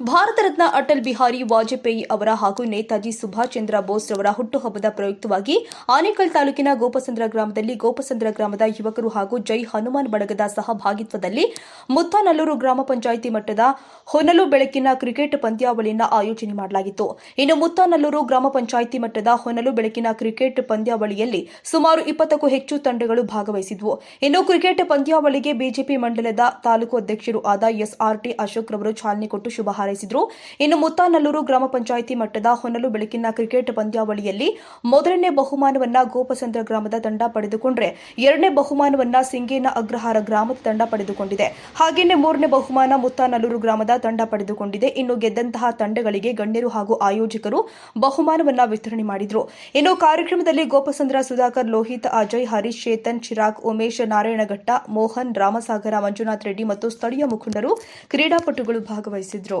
ಭಾರತ ರತ್ನ ಅಟಲ್ ಬಿಹಾರಿ ವಾಜಪೇಯಿ ಅವರ ಹಾಗೂ ನೇತಾಜಿ ಸುಭಾಷ್ ಚಂದ್ರ ಬೋಸ್ ಅವರ ಹುಟ್ಟುಹಬ್ಬದ ಪ್ರಯುಕ್ತವಾಗಿ ಆನೇಕಲ್ ತಾಲೂಕಿನ ಗೋಪಸಂದ್ರ ಗ್ರಾಮದಲ್ಲಿ ಗೋಪಸಂದ್ರ ಗ್ರಾಮದ ಯುವಕರು ಹಾಗೂ ಜೈ ಹನುಮಾನ್ ಬಳಗದ ಸಹಭಾಗಿತ್ವದಲ್ಲಿ ಮುತ್ತಾನಲ್ಲೂರು ಗ್ರಾಮ ಪಂಚಾಯಿತಿ ಮಟ್ಟದ ಹೊನಲು ಬೆಳಕಿನ ಕ್ರಿಕೆಟ್ ಪಂದ್ಯಾವಳಿಯನ್ನು ಆಯೋಜನೆ ಮಾಡಲಾಗಿತ್ತು. ಇನ್ನು ಮುತ್ತಾನಲ್ಲೂರು ಗ್ರಾಮ ಪಂಚಾಯಿತಿ ಮಟ್ಟದ ಹೊನಲು ಬೆಳಕಿನ ಕ್ರಿಕೆಟ್ ಪಂದ್ಯಾವಳಿಯಲ್ಲಿ ಸುಮಾರು ಇಪ್ಪತ್ತಕ್ಕೂ ಹೆಚ್ಚು ತಂಡಗಳು ಭಾಗವಹಿಸಿದ್ವು. ಇನ್ನು ಕ್ರಿಕೆಟ್ ಪಂದ್ಯಾವಳಿಗೆ ಬಿಜೆಪಿ ಮಂಡಲದ ತಾಲೂಕು ಅಧ್ಯಕ್ಷರು ಆದ ಎಸ್ಆರ್ಟಿ ಅಶೋಕ್ ರವರು ಚಾಲನೆ ಕೊಟ್ಟು ಶುಭ ಹಾರೈಸಿದರು. ಇನ್ನು ಮುತ್ತಾನಲ್ಲೂರು ಗ್ರಾಮ ಪಂಚಾಯಿತಿ ಮಟ್ಟದ ಹೊನಲು ಬೆಳಕಿನ ಕ್ರಿಕೆಟ್ ಪಂದ್ಯಾವಳಿಯಲ್ಲಿ ಮೊದಲನೇ ಬಹುಮಾನವನ್ನ ಗೋಪಸಂದ್ರ ಗ್ರಾಮದ ತಂಡ ಪಡೆದುಕೊಂಡ್ರೆ ಎರಡನೇ ಬಹುಮಾನವನ್ನ ಸಿಂಗೇನ ಅಗ್ರಹಾರ ಗ್ರಾಮದ ತಂಡ ಪಡೆದುಕೊಂಡಿದೆ. ಹಾಗೆಯೇ ಮೂರನೇ ಬಹುಮಾನ ಮುತ್ತಾನಲ್ಲೂರು ಗ್ರಾಮದ ತಂಡ ಪಡೆದುಕೊಂಡಿದೆ. ಇನ್ನು ಗೆದ್ದಂತಹ ತಂಡಗಳಿಗೆ ಗಣ್ಯರು ಹಾಗೂ ಆಯೋಜಕರು ಬಹುಮಾನವನ್ನ ವಿತರಣೆ ಮಾಡಿದ್ರು. ಇನ್ನು ಕಾರ್ಯಕ್ರಮದಲ್ಲಿ ಗೋಪಸಂದ್ರ ಸುಧಾಕರ್, ಲೋಹಿತ್, ಅಜಯ್, ಹರೀಶ್, ಚೇತನ್, ಚಿರಾಗ್, ಉಮೇಶ್, ನಾರಾಯಣಘಟ್ಟ, ಮೋಹನ್, ರಾಮಸಾಗರ, ಮಂಜುನಾಥ್ ರೆಡ್ಡಿ ಮತ್ತು ಸ್ಥಳೀಯ ಮುಖಂಡರು ಕ್ರೀಡಾಪಟುಗಳು ಭಾಗವಹಿಸಿದ್ರು.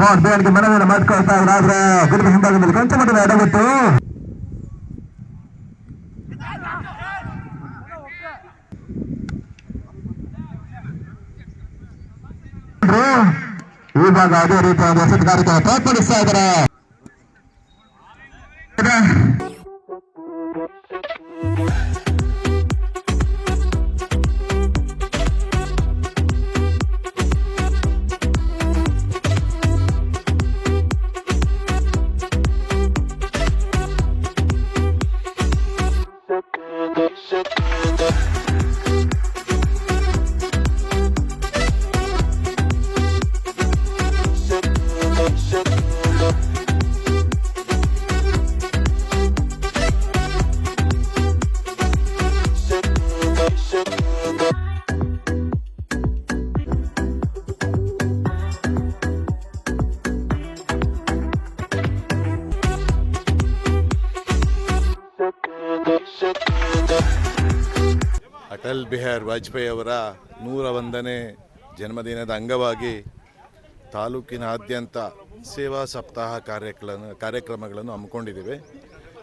ಕಾರ್ ಬೇಡಿಕೆ ಮನವಿಯನ್ನು ಮಾಡಿಕೊಳ್ತಾ ಇದ್ದಾರೆ ಆದ್ರೆ ಗುರುತು ಹಿಂಭಾಗದಲ್ಲಿ ಕೊಂಚ ಮಟ್ಟಿನ ಎಡವಿತ್ತು ಇವಾಗ ಅದೇ ರೀತಿಯ ವಸತಿ ಕಾರ್ಯಕ್ರಮ ತೋರ್ಪಡಿಸ್ತಾ ಇದ್ದಾರೆ ಅಟಲ್ ಬಿಹಾರ್ ವಾಜಪೇಯಿ ಅವರ ನೂರ ಒಂದನೇ ಜನ್ಮದಿನದ ಅಂಗವಾಗಿ ತಾಲೂಕಿನಾದ್ಯಂತ ಸೇವಾ ಸಪ್ತಾಹ ಕಾರ್ಯಕ್ರಮ, ಕಾರ್ಯಕ್ರಮಗಳನ್ನು ಹಮ್ಮಿಕೊಂಡಿದ್ದೇವೆ.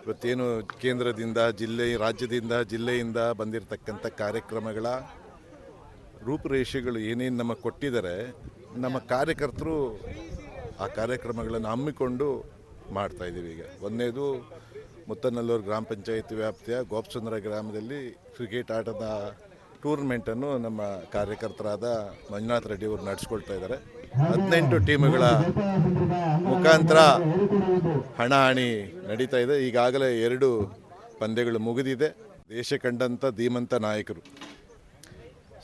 ಇವತ್ತೇನು ಕೇಂದ್ರದಿಂದ, ಜಿಲ್ಲೆ, ರಾಜ್ಯದಿಂದ, ಜಿಲ್ಲೆಯಿಂದ ಬಂದಿರತಕ್ಕಂಥ ಕಾರ್ಯಕ್ರಮಗಳ ರೂಪುರೇಷೆಗಳು ಏನೇನು ನಮಗೆ ಕೊಟ್ಟಿದ್ದಾರೆ, ನಮ್ಮ ಕಾರ್ಯಕರ್ತರು ಆ ಕಾರ್ಯಕ್ರಮಗಳನ್ನು ಹಮ್ಮಿಕೊಂಡು ಮಾಡ್ತಾ ಇದ್ದೀವಿ ಈಗ. ಒಂದನೇದು ಮುತ್ತನಲ್ಲೂರು ಗ್ರಾಮ ಪಂಚಾಯಿತಿ ವ್ಯಾಪ್ತಿಯ ಗೋಪಚಂದ್ರ ಗ್ರಾಮದಲ್ಲಿ ಕ್ರಿಕೆಟ್ ಆಟದ ಟೂರ್ನಮೆಂಟನ್ನು ನಮ್ಮ ಕಾರ್ಯಕರ್ತರಾದ ಮಂಜುನಾಥ್ ರೆಡ್ಡಿ ಅವರು ನಡೆಸ್ಕೊಳ್ತಾ ಇದ್ದಾರೆ. ಹದಿನೆಂಟು ಟೀಮ್ಗಳ ಮುಖಾಂತರ ಹಣಾಹಣಿ ನಡೀತಾ ಇದೆ. ಈಗಾಗಲೇ ಎರಡು ಪಂದ್ಯಗಳು ಮುಗಿದಿದೆ. ದೇಶ ಕಂಡಂಥ ಧೀಮಂತ ನಾಯಕರು.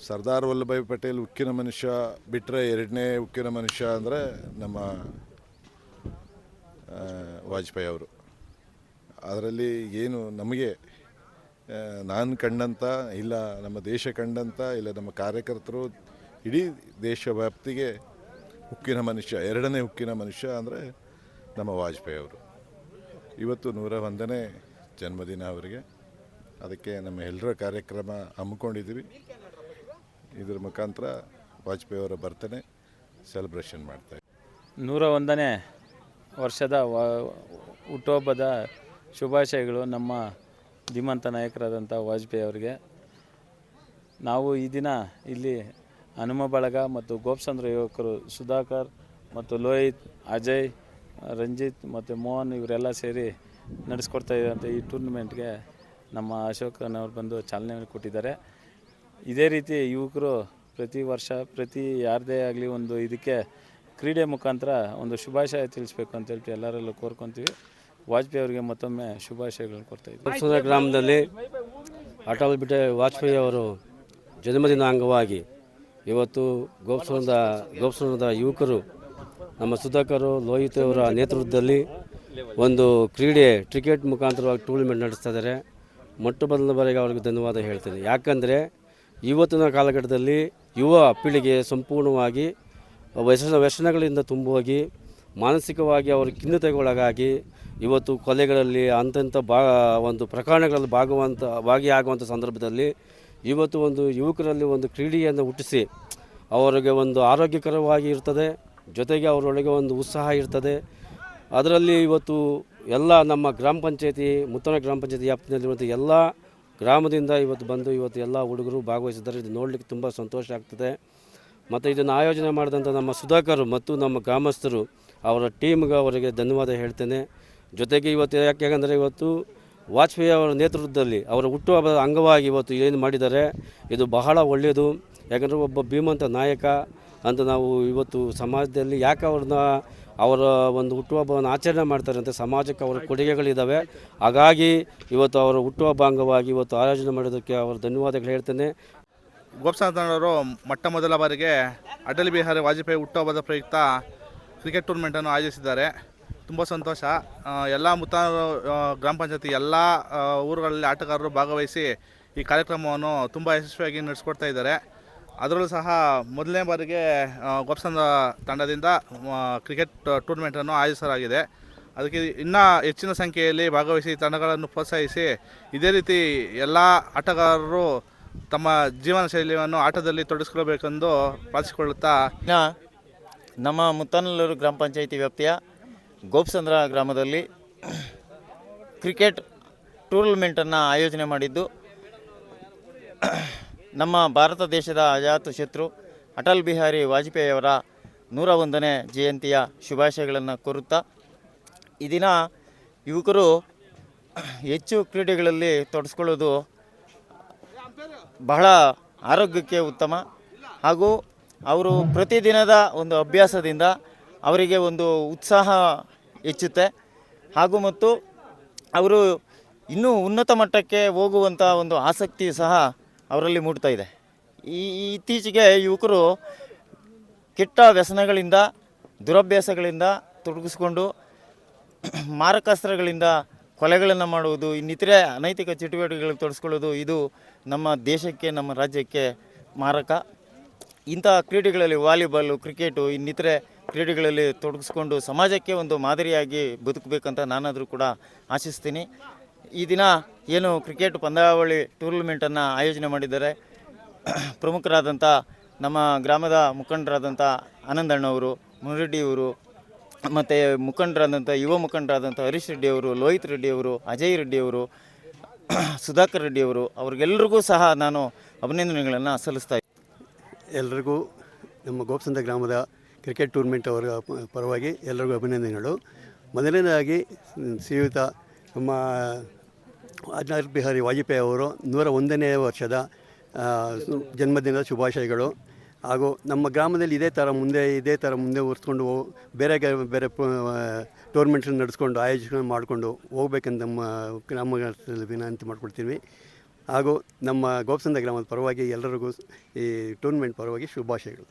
ಸರ್ದಾರ್ ವಲ್ಲಭಾಯ್ ಪಟೇಲ್ ಉಕ್ಕಿನ ಮನುಷ್ಯ ಬಿಟ್ಟರೆ ಎರಡನೇ ಉಕ್ಕಿನ ಮನುಷ್ಯ ಅಂದರೆ ನಮ್ಮ ವಾಜಪೇಯಿ ಅವರು. ಅದರಲ್ಲಿ ಏನು ನಮಗೆ ನಾನು ಕಂಡಂಥ ಇಲ್ಲ ನಮ್ಮ ದೇಶ ಕಂಡಂಥ ಇಲ್ಲ ನಮ್ಮ ಕಾರ್ಯಕರ್ತರು, ಇಡೀ ದೇಶ ವ್ಯಾಪ್ತಿಗೆ ಉಕ್ಕಿನ ಮನುಷ್ಯ, ಎರಡನೇ ಉಕ್ಕಿನ ಮನುಷ್ಯ ಅಂದರೆ ನಮ್ಮ ವಾಜಪೇಯಿ ಅವರು. ಇವತ್ತು ನೂರ ಒಂದನೇ ಜನ್ಮದಿನ ಅವರಿಗೆ. ಅದಕ್ಕೆ ನಮ್ಮ ಎಲ್ಲರ ಕಾರ್ಯಕ್ರಮ ಹಮ್ಮಿಕೊಂಡಿದ್ದೀವಿ. ಇದ್ರ ಮುಖಾಂತರ ವಾಜಪೇಯಿ ಅವರ ಬರ್ತನೆ ಸೆಲೆಬ್ರೇಷನ್ ಮಾಡ್ತಾ ನೂರ ಒಂದನೇ ವರ್ಷದ ಹುಟ್ಟುಹಬ್ಬದ ಶುಭಾಶಯಗಳು ನಮ್ಮ ಧೀಮಂತ ನಾಯಕರಾದಂಥ ವಾಜಪೇಯಿ ಅವರಿಗೆ. ನಾವು ಈ ದಿನ ಇಲ್ಲಿ ಹನುಮ ಬಳಗ ಮತ್ತು ಗೋಪಚಂದ್ರ ಯುವಕರು ಸುಧಾಕರ್ ಮತ್ತು ಲೋಹಿತ್, ಅಜಯ್, ರಂಜಿತ್ ಮತ್ತು ಮೋಹನ್ ಇವರೆಲ್ಲ ಸೇರಿ ನಡೆಸ್ಕೊಡ್ತಾ ಇದ್ದಂಥ ಈ ಟೂರ್ನಮೆಂಟ್ಗೆ ನಮ್ಮ ಅಶೋಕನವ್ರು ಬಂದು ಚಾಲನೆ ಕೊಟ್ಟಿದ್ದಾರೆ. ಇದೇ ರೀತಿ ಯುವಕರು ಪ್ರತಿ ವರ್ಷ, ಪ್ರತಿ ಯಾರದೇ ಆಗಲಿ ಒಂದು ಇದಕ್ಕೆ ಕ್ರೀಡೆ ಮುಖಾಂತರ ಒಂದು ಶುಭಾಶಯ ತಿಳಿಸ್ಬೇಕು ಅಂತ ಹೇಳ್ಬಿಟ್ಟು ಎಲ್ಲರಲ್ಲೂ ಕೋರ್ಕೊತೀವಿ. ವಾಜಪೇಯಿ ಅವರಿಗೆ ಮತ್ತೊಮ್ಮೆ ಶುಭಾಶಯಗಳನ್ನು ಕೊಡ್ತಾ ಇದ್ದೀವಿ ಗ್ರಾಮದಲ್ಲಿ ಅಟಲ್ ಬಿಟ್ಟೆ ವಾಜಪೇಯಿ ಅವರು ಜನ್ಮದಿನ ಅಂಗವಾಗಿ ಇವತ್ತು ಗೋಪ್ಸಂದ ಗೋಪ್ಸಂದ ಯುವಕರು, ನಮ್ಮ ಸುಧಾಕರು, ಲೋಹಿತ್ ಅವರ ನೇತೃತ್ವದಲ್ಲಿ ಒಂದು ಕ್ರೀಡೆ ಕ್ರಿಕೆಟ್ ಮುಖಾಂತರವಾಗಿ ಟೂರ್ನಮೆಂಟ್ ನಡೆಸ್ತಾ ಇದ್ದಾರೆ. ಮೊಟ್ಟ ಮೊದಲ ಬಾರಿಗೆ ಅವ್ರಿಗೆ ಧನ್ಯವಾದ ಹೇಳ್ತೇನೆ. ಯಾಕಂದರೆ ಇವತ್ತಿನ ಕಾಲಘಟ್ಟದಲ್ಲಿ ಯುವ ಪೀಳಿಗೆ ಸಂಪೂರ್ಣವಾಗಿ ವ್ಯಸನ ವ್ಯಸನಗಳಿಂದ ತುಂಬೋಗಿ ಮಾನಸಿಕವಾಗಿ ಅವರು ಖಿನ್ನತೆಗೊಳಗಾಗಿ ಇವತ್ತು ಕೊಲೆಗಳಲ್ಲಿ ಅಂತಂಥ ಬಾ, ಒಂದು ಪ್ರಕರಣಗಳಲ್ಲಿ ಭಾಗವಂತ, ಭಾಗಿಯಾಗುವಂಥ ಸಂದರ್ಭದಲ್ಲಿ ಇವತ್ತು ಒಂದು ಯುವಕರಲ್ಲಿ ಒಂದು ಕ್ರೀಡೆಯನ್ನು ಹುಟ್ಟಿಸಿ ಅವರಿಗೆ ಒಂದು ಆರೋಗ್ಯಕರವಾಗಿ ಇರ್ತದೆ, ಜೊತೆಗೆ ಅವರೊಳಗೆ ಒಂದು ಉತ್ಸಾಹ ಇರ್ತದೆ. ಅದರಲ್ಲಿ ಇವತ್ತು ಎಲ್ಲ ನಮ್ಮ ಗ್ರಾಮ ಪಂಚಾಯತಿ ಮುತ್ತನ ಗ್ರಾಮ ಪಂಚಾಯತಿ ವ್ಯಾಪ್ತಿಯಲ್ಲಿರುವಂಥ ಎಲ್ಲ ಗ್ರಾಮದಿಂದ ಇವತ್ತು ಬಂದು ಇವತ್ತು ಎಲ್ಲ ಹುಡುಗರು ಭಾಗವಹಿಸಿದ್ದಾರೆ. ಇದು ನೋಡಲಿಕ್ಕೆ ತುಂಬ ಸಂತೋಷ ಆಗ್ತದೆ. ಮತ್ತು ಇದನ್ನು ಆಯೋಜನೆ ಮಾಡಿದಂಥ ನಮ್ಮ ಸುಧಾಕರ್ ಮತ್ತು ನಮ್ಮ ಗ್ರಾಮಸ್ಥರು ಅವರ ಟೀಮ್ಗೆ ಅವರಿಗೆ ಧನ್ಯವಾದ ಹೇಳ್ತೇನೆ. ಜೊತೆಗೆ ಇವತ್ತು ಯಾಕೆ ಯಾಕಂದರೆ ಇವತ್ತು ವಾಜಪೇಯಿ ಅವರ ನೇತೃತ್ವದಲ್ಲಿ ಅವರ ಹುಟ್ಟುಹಬ್ಬದ ಅಂಗವಾಗಿ ಇವತ್ತು ಏನು ಮಾಡಿದ್ದಾರೆ, ಇದು ಬಹಳ ಒಳ್ಳೆಯದು. ಯಾಕಂದರೆ ಒಬ್ಬ ಭೀಮಂತ ನಾಯಕ ಅಂತ ನಾವು ಇವತ್ತು ಸಮಾಜದಲ್ಲಿ ಯಾಕೆ ಅವ್ರನ್ನ ಅವರ ಒಂದು ಹುಟ್ಟುಹಬ್ಬವನ್ನು ಆಚರಣೆ ಮಾಡ್ತಾರೆ ಅಂತ ಸಮಾಜಕ್ಕೆ ಅವರ ಕೊಡುಗೆಗಳಿದ್ದಾವೆ. ಹಾಗಾಗಿ ಇವತ್ತು ಅವರ ಹುಟ್ಟುಹಬ್ಬ ಅಂಗವಾಗಿ ಇವತ್ತು ಆಯೋಜನೆ ಮಾಡೋದಕ್ಕೆ ಅವರ ಧನ್ಯವಾದಗಳು ಹೇಳ್ತೇನೆ. ಗೋಪ್ಸಾನವರು ಮೊಟ್ಟ ಮೊದಲ ಬಾರಿಗೆ ಅಟಲ್ ಬಿಹಾರಿ ವಾಜಪೇಯಿ ಹುಟ್ಟುಹಬ್ಬದ ಪ್ರಯುಕ್ತ ಕ್ರಿಕೆಟ್ ಟೂರ್ನಮೆಂಟನ್ನು ಆಯೋಜಿಸಿದ್ದಾರೆ. ತುಂಬ ಸಂತೋಷ. ಎಲ್ಲ ಮುತ್ತ ಗ್ರಾಮ ಪಂಚಾಯತಿ ಎಲ್ಲ ಊರುಗಳಲ್ಲಿ ಆಟಗಾರರು ಭಾಗವಹಿಸಿ ಈ ಕಾರ್ಯಕ್ರಮವನ್ನು ತುಂಬ ಯಶಸ್ವಿಯಾಗಿ ನಡೆಸ್ಕೊಡ್ತಾ ಇದ್ದಾರೆ. ಅದರಲ್ಲೂ ಸಹ ಮೊದಲನೇ ಬಾರಿಗೆ ಗೋಪ್ಸಂದ ತಂಡದಿಂದ ಕ್ರಿಕೆಟ್ ಟೂರ್ನಮೆಂಟನ್ನು ಆಯೋಜಿಸಲಾಗಿದೆ. ಅದಕ್ಕೆ ಇನ್ನೂ ಹೆಚ್ಚಿನ ಸಂಖ್ಯೆಯಲ್ಲಿ ಭಾಗವಹಿಸಿ ತಂಡಗಳನ್ನು ಪ್ರೋತ್ಸಾಹಿಸಿ ಇದೇ ರೀತಿ ಎಲ್ಲ ಆಟಗಾರರು ತಮ್ಮ ಜೀವನ ಶೈಲಿಯನ್ನು ಆಟದಲ್ಲಿ ತೊಡಗಿಸ್ಕೊಳ್ಬೇಕೆಂದು ಪಾಲಿಸಿಕೊಳ್ಳುತ್ತಾ ನಮ್ಮ ಮುತ್ತನಲ್ಲೂರು ಗ್ರಾಮ ಪಂಚಾಯಿತಿ ವ್ಯಾಪ್ತಿಯ ಗೋಪ್ಸಂದ್ರ ಗ್ರಾಮದಲ್ಲಿ ಕ್ರಿಕೆಟ್ ಟೂರ್ನಮೆಂಟನ್ನು ಆಯೋಜನೆ ಮಾಡಿದ್ದು, ನಮ್ಮ ಭಾರತ ದೇಶದ ಅಜಾತ ಶತ್ರು ಅಟಲ್ ಬಿಹಾರಿ ವಾಜಪೇಯಿಯವರ ನೂರ ಒಂದನೇ ಜಯಂತಿಯ ಶುಭಾಶಯಗಳನ್ನು ಕೋರುತ್ತಾ, ಈ ದಿನ ಯುವಕರು ಹೆಚ್ಚು ಕ್ರೀಡೆಗಳಲ್ಲಿ ತೊಡಸ್ಕೊಳ್ಳೋದು ಬಹಳ ಆರೋಗ್ಯಕ್ಕೆ ಉತ್ತಮ. ಹಾಗೂ ಅವರು ಪ್ರತಿದಿನದ ಒಂದು ಅಭ್ಯಾಸದಿಂದ ಅವರಿಗೆ ಒಂದು ಉತ್ಸಾಹ ಹೆಚ್ಚುತ್ತೆ. ಹಾಗೂ ಮತ್ತು ಅವರು ಇನ್ನೂ ಉನ್ನತ ಮಟ್ಟಕ್ಕೆ ಹೋಗುವಂಥ ಒಂದು ಆಸಕ್ತಿ ಸಹ ಅವರಲ್ಲಿ ಮೂಡ್ತಾ ಇದೆ. ಈ ಇತ್ತೀಚೆಗೆ ಯುವಕರು ಕೆಟ್ಟ ವ್ಯಸನಗಳಿಂದ, ದುರಭ್ಯಾಸಗಳಿಂದ ತೊಡಗಿಸ್ಕೊಂಡು, ಮಾರಕಾಸ್ತ್ರಗಳಿಂದ ಕೊಲೆಗಳನ್ನು ಮಾಡುವುದು, ಇನ್ನಿತರೆ ಅನೈತಿಕ ಚಟುವಟಿಕೆಗಳಿಗೆ ತೊಡಿಸ್ಕೊಳ್ಳೋದು ಇದು ನಮ್ಮ ದೇಶಕ್ಕೆ, ನಮ್ಮ ರಾಜ್ಯಕ್ಕೆ ಮಾರಕ. ಇಂಥ ಕ್ರೀಡೆಗಳಲ್ಲಿ ವಾಲಿಬಾಲು, ಕ್ರಿಕೆಟು, ಇನ್ನಿತರೆ ಕ್ರೀಡೆಗಳಲ್ಲಿ ತೊಡಗಿಸ್ಕೊಂಡು ಸಮಾಜಕ್ಕೆ ಒಂದು ಮಾದರಿಯಾಗಿ ಬದುಕಬೇಕಂತ ನಾನಾದರೂ ಕೂಡ ಆಶಿಸ್ತೀನಿ. ಈ ದಿನ ಏನು ಕ್ರಿಕೆಟ್ ಪಂದ್ಯಾವಳಿ ಟೂರ್ನಮೆಂಟನ್ನು ಆಯೋಜನೆ ಮಾಡಿದ್ದಾರೆ. ಪ್ರಮುಖರಾದಂಥ ನಮ್ಮ ಗ್ರಾಮದ ಮುಖಂಡರಾದಂಥ ಆನಂದಣ್ಣವರು, ಮುನರೆಡ್ಡಿಯವರು, ಮತ್ತು ಮುಖಂಡರಾದಂಥ, ಯುವ ಮುಖಂಡರಾದಂಥ ಹರೀಶ್ ರೆಡ್ಡಿಯವರು, ಲೋಹಿತ್ ರೆಡ್ಡಿಯವರು, ಅಜಯ್ ರೆಡ್ಡಿಯವರು, ಸುಧಾಕರ್ ರೆಡ್ಡಿಯವರು, ಅವ್ರಿಗೆಲ್ರಿಗೂ ಸಹ ನಾನು ಅಭಿನಂದನೆಗಳನ್ನು ಸಲ್ಲಿಸ್ತಾ ಎಲ್ರಿಗೂ ನಮ್ಮ ಗೋಪಸಂದ ಗ್ರಾಮದ ಕ್ರಿಕೆಟ್ ಟೂರ್ನಮೆಂಟ್ ಅವರ ಪರವಾಗಿ ಎಲ್ಲರಿಗೂ ಅಭಿನಂದನೆಗಳು. ಮೊದಲನೇದಾಗಿ ಶ್ರೀಯುತ ನಮ್ಮ ಅಟಲ್ ಬಿಹಾರಿ ವಾಜಪೇಯಿ ಅವರು ನೂರ ಒಂದನೇ ವರ್ಷದ ಜನ್ಮದಿನದ ಶುಭಾಶಯಗಳು. ಹಾಗೂ ನಮ್ಮ ಗ್ರಾಮದಲ್ಲಿ ಇದೇ ಥರ ಮುಂದೆ, ಇದೇ ಥರ ಮುಂದೆ ಉರಿಸ್ಕೊಂಡು ಬೇರೆ ಬೇರೆ ಟೂರ್ನಮೆಂಟ್ಸ್ ನಡೆಸ್ಕೊಂಡು ಆಯೋಜನೆ ಮಾಡಿಕೊಂಡು ಹೋಗ್ಬೇಕಂತ ನಮ್ಮ ಗ್ರಾಮದಲ್ಲಿ ವಿನಂತಿ ಮಾಡ್ಕೊಳ್ತೀವಿ ಹಾಗೂ ನಮ್ಮ ಗೋಪಸಂದ ಗ್ರಾಮದ ಪರವಾಗಿ ಎಲ್ಲರಿಗೂ ಈ ಟೂರ್ನಮೆಂಟ್ ಪರವಾಗಿ ಶುಭಾಶಯಗಳು.